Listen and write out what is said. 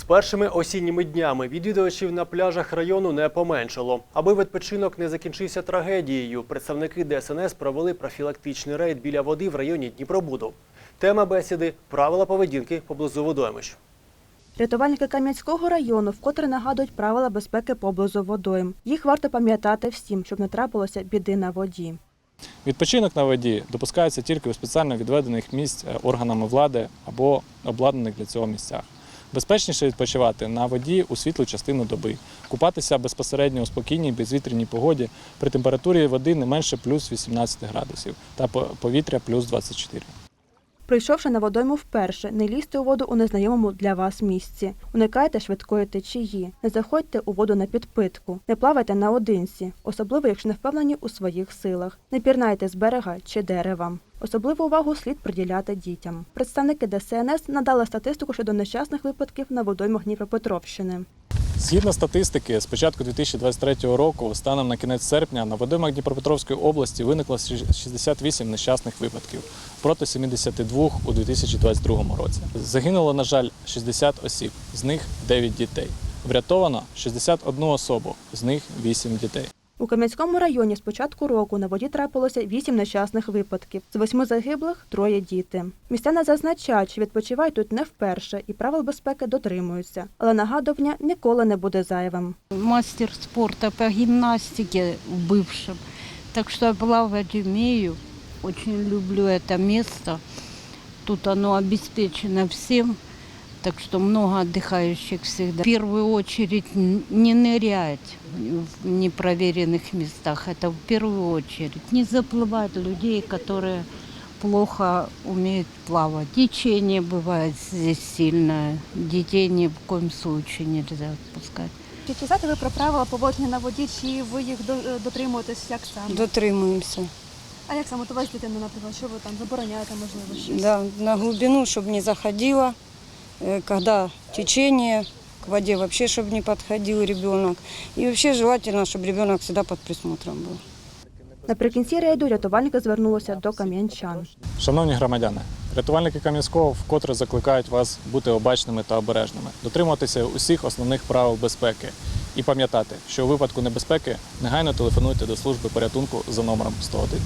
З першими осінніми днями відвідувачів на пляжах району не поменшало. Аби відпочинок не закінчився трагедією, представники ДСНС провели профілактичний рейд біля води в районі Дніпробуду. Тема бесіди правила поведінки поблизу водоймищ. Рятувальники Кам'янського району вкотре нагадують правила безпеки поблизу водойм. Їх варто пам'ятати всім, щоб не трапилося біди на воді. Відпочинок на воді допускається тільки у спеціально відведених місць е, органами влади або обладнаних для цього місцях. Безпечніше відпочивати на воді у світлу частину доби, купатися безпосередньо у спокійній безвітряній погоді при температурі води не менше плюс 18 градусів та повітря плюс 24. Прийшовши на водойму вперше, не лізьте у воду у незнайомому для вас місці. Уникайте швидкої течії, не заходьте у воду на підпитку, не плавайте наодинці, особливо якщо не впевнені у своїх силах. Не пірнайте з берега чи дерева. Особливу увагу слід приділяти дітям. Представники ДСНС надали статистику щодо нещасних випадків на водоймах Дніпропетровщини. Згідно статистики, з початку 2023 року, станом на кінець серпня, на водоймах Дніпропетровської області виникло 68 нещасних випадків проти 72 у 2022 році. Загинуло, на жаль, 60 осіб, з них 9 дітей. Врятовано 61 особу, з них 8 дітей. У Кам'янському районі з початку року на воді трапилося вісім нещасних випадків. З восьми загиблих троє діти. Містяни зазначають, що відпочивають тут не вперше і правил безпеки дотримуються. Але нагадування ніколи не буде зайвим. мастер спорта по гимнастике в. Так что я плавать умею, очень люблю это место. Тут оно обеспечено всем, так что много отдыхающих всегда. В первую очередь н- не нырять в непроверенных местах, это в первую очередь. Не заплывать людей, которые плохо умеют плавать. Течение бывает здесь сильное, детей ни в коем случае нельзя отпускать. Чи знаєте ви про правила поводження на воді, чи ви їх дотримуєтесь як саме? Дотримуємося. А як саме то вас дитина, наприклад, що ви там забороняєте, можливо, щось? Да, на глубину, чтобы не заходила, э, когда течение, к воде вообще, чтобы не подходил ребенок. И вообще желательно, чтобы ребенок всегда под присмотром был. Наприкінці рейду рятувальники звернулися до кам'янчан. Шановні громадяни, рятувальники Кам'янського вкотре закликають вас бути обачними та обережними, дотримуватися усіх основних правил безпеки і пам'ятати, що у випадку небезпеки негайно телефонуйте до служби порятунку за номером 101.